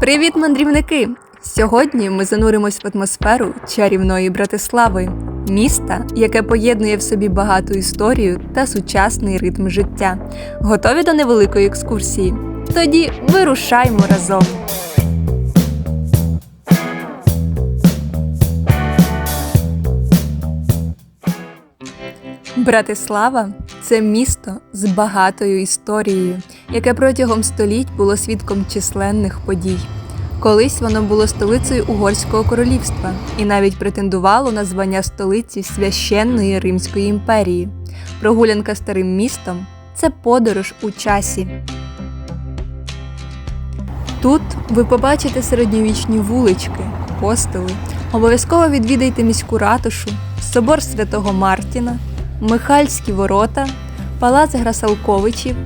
Привіт, мандрівники! Сьогодні ми зануримось в атмосферу чарівної Братислави, міста, яке поєднує в собі багату історію та сучасний ритм життя. Готові до невеликої екскурсії? Тоді вирушаймо разом. Братислава це місто з багатою історією, яке протягом століть було свідком численних подій. Колись воно було столицею Угорського королівства і навіть претендувало на звання столиці священної Римської імперії. Прогулянка старим містом це подорож у часі. Тут ви побачите середньовічні вулички, костели. Обов'язково відвідайте міську ратушу, собор святого Мартіна, Михальські ворота, палац Грасалковичів,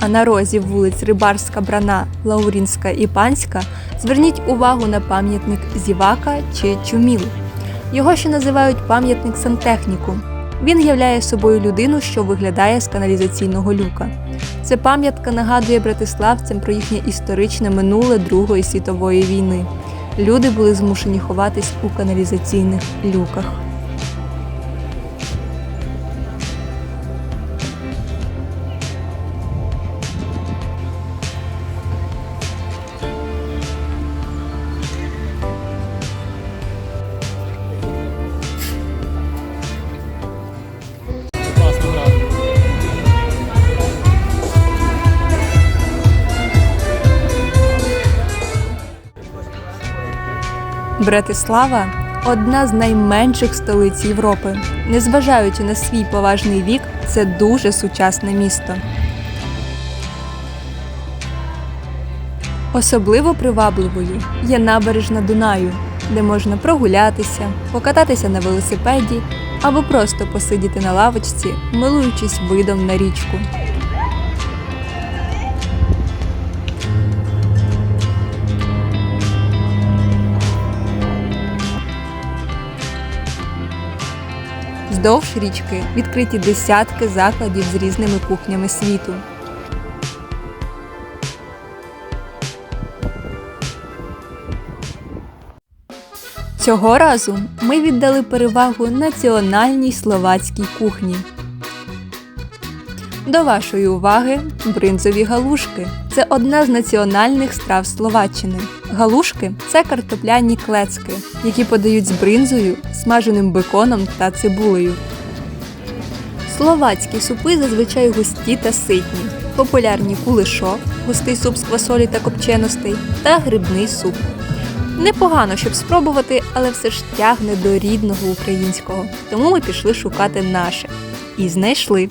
а на розі вулиць Рибарська Брана, Лаурінська і Панська зверніть увагу на пам'ятник Зівака чи Чуміл. Його ще називають пам'ятник сантехніку. Він являє собою людину, що виглядає з каналізаційного люка. Ця пам'ятка нагадує братиславцям про їхнє історичне минуле Другої світової війни. Люди були змушені ховатись у каналізаційних люках. Братислава одна з найменших столиць Європи. Незважаючи на свій поважний вік, це дуже сучасне місто. Особливо привабливою є набережна Дунаю, де можна прогулятися, покататися на велосипеді або просто посидіти на лавочці, милуючись видом на річку. Вздовж річки відкриті десятки закладів з різними кухнями світу. Цього разу ми віддали перевагу національній словацькій кухні. До вашої уваги бринзові галушки. Це одна з національних страв Словаччини. Галушки це картопляні клецки, які подають з бринзою, смаженим беконом та цибулею. Словацькі супи зазвичай густі та ситні. Популярні кулишок, густий суп з квасолі та копченостей та грибний суп. Непогано, щоб спробувати, але все ж тягне до рідного українського. Тому ми пішли шукати наше. І знайшли.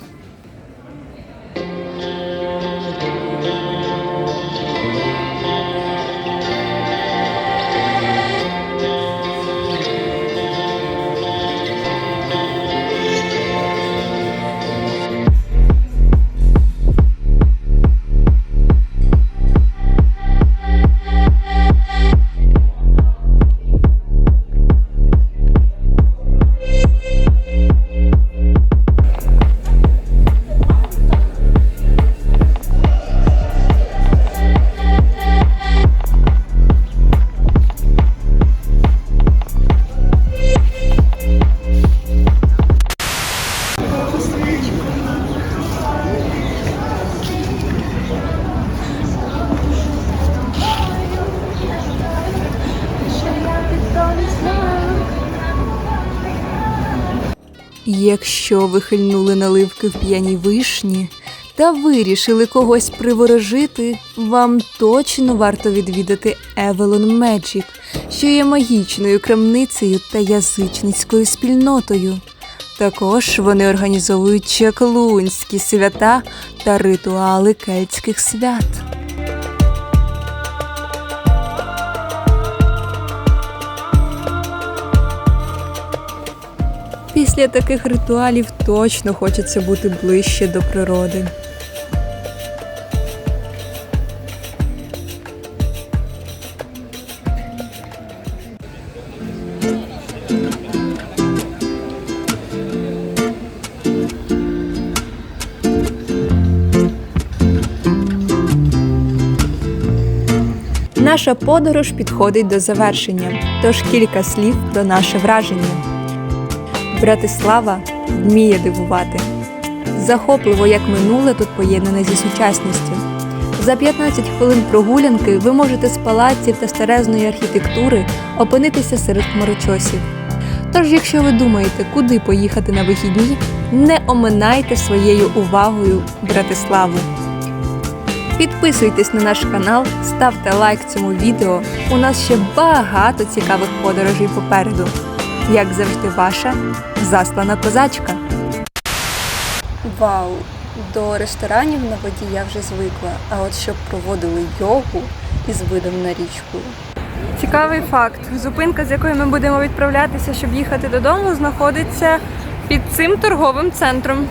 Якщо ви хильнули наливки в п'яній вишні та вирішили когось приворожити, вам точно варто відвідати Евелон Меджік, що є магічною крамницею та язичницькою спільнотою. Також вони організовують чаклунські свята та ритуали кельтських свят. Після таких ритуалів точно хочеться бути ближче до природи. Наша подорож підходить до завершення, тож кілька слів про наше враження. Братислава вміє дивувати. Захопливо, як минуле тут поєднане зі сучасністю. За 15 хвилин прогулянки ви можете з палаців та старезної архітектури опинитися серед хмарочосів. Тож, якщо ви думаєте, куди поїхати на вихідні, не оминайте своєю увагою Братиславу. Підписуйтесь на наш канал, ставте лайк цьому відео. У нас ще багато цікавих подорожей попереду. Як завжди, ваша заслана козачка. Вау! До ресторанів на воді я вже звикла, а от щоб проводили йогу із видом на річку. Цікавий факт. Зупинка, з якої ми будемо відправлятися, щоб їхати додому, знаходиться під цим торговим центром.